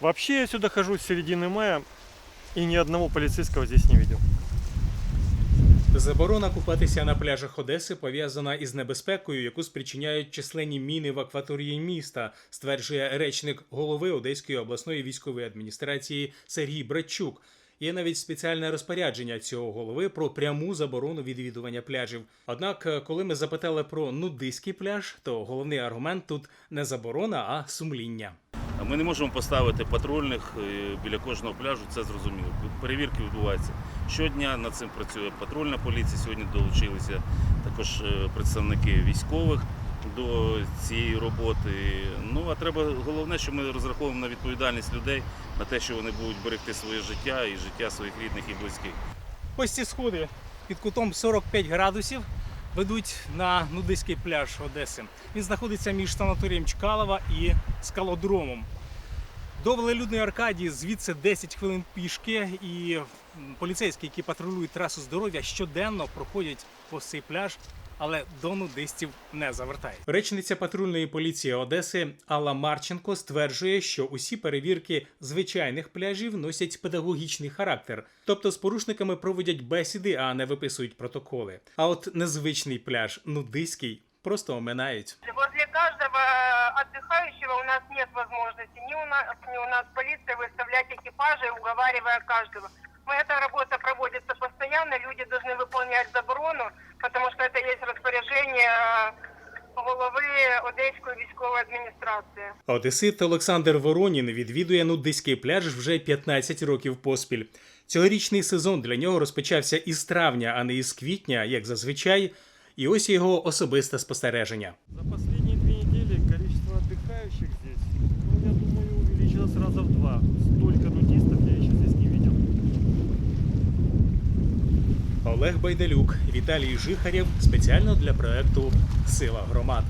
Вообще я сюда хожу с середины мая и ни одного полицейского здесь не видел. Заборона купатися на пляжах Одеси пов'язана із небезпекою, яку спричиняють численні міни в акваторії міста, стверджує речник голови Одеської обласної військової адміністрації Сергій Братчук. Є навіть спеціальне розпорядження цього голови про пряму заборону відвідування пляжів. Однак, е, коли ми запитали про нудиський пляж, то головний аргумент тут не заборона, а сумління. Ми не можемо поставити патрульних е, біля кожного пляжу, це зрозуміло. Перевірки відбуваються щодня. Над цим працює патрульна поліція. Сьогодні долучилися також е, представники військових до цієї роботи. Ну а треба головне, що ми розраховуємо на відповідальність людей, на те, що вони будуть берегти своє життя і життя своїх рідних і близьких. Ось ці сходи під кутом 45 градусів ведуть на нудиський пляж Одеси. Він знаходиться між санаторієм Чкалова і скалодромом. До велелюдної Аркадії звідси 10 хвилин пішки, і поліцейські, які патрулюють трасу здоров'я, щоденно проходять по цей пляж, але до нудистів не завертають. Речниця патрульної поліції Одеси Алла Марченко стверджує, що усі перевірки звичайних пляжів носять педагогічний характер, тобто з порушниками проводять бесіди, а не виписують протоколи. А от незвичний пляж нудиський просто оминають. Возле каждого э, отдыхающего у нас нет возможности ни у нас, ни у нас полиция выставлять экипажи, уговаривая каждого. Мы, эта работа проводится постоянно, люди должны выполнять заборону, потому что это э, голови Одеської військової адміністрації. Одесит Олександр Воронін відвідує нудиський пляж вже 15 років поспіль. Цьогорічний сезон для нього розпочався із травня, а не із квітня, як зазвичай. І ось його особисте спостереження. За последние две недели количество отдыхающих здесь, ну, я думаю, увеличилось раза в два. Столько нудистов я еще здесь не видел. Олег Байдалюк, Віталій Жихарєв спеціально для проекту Сила громад.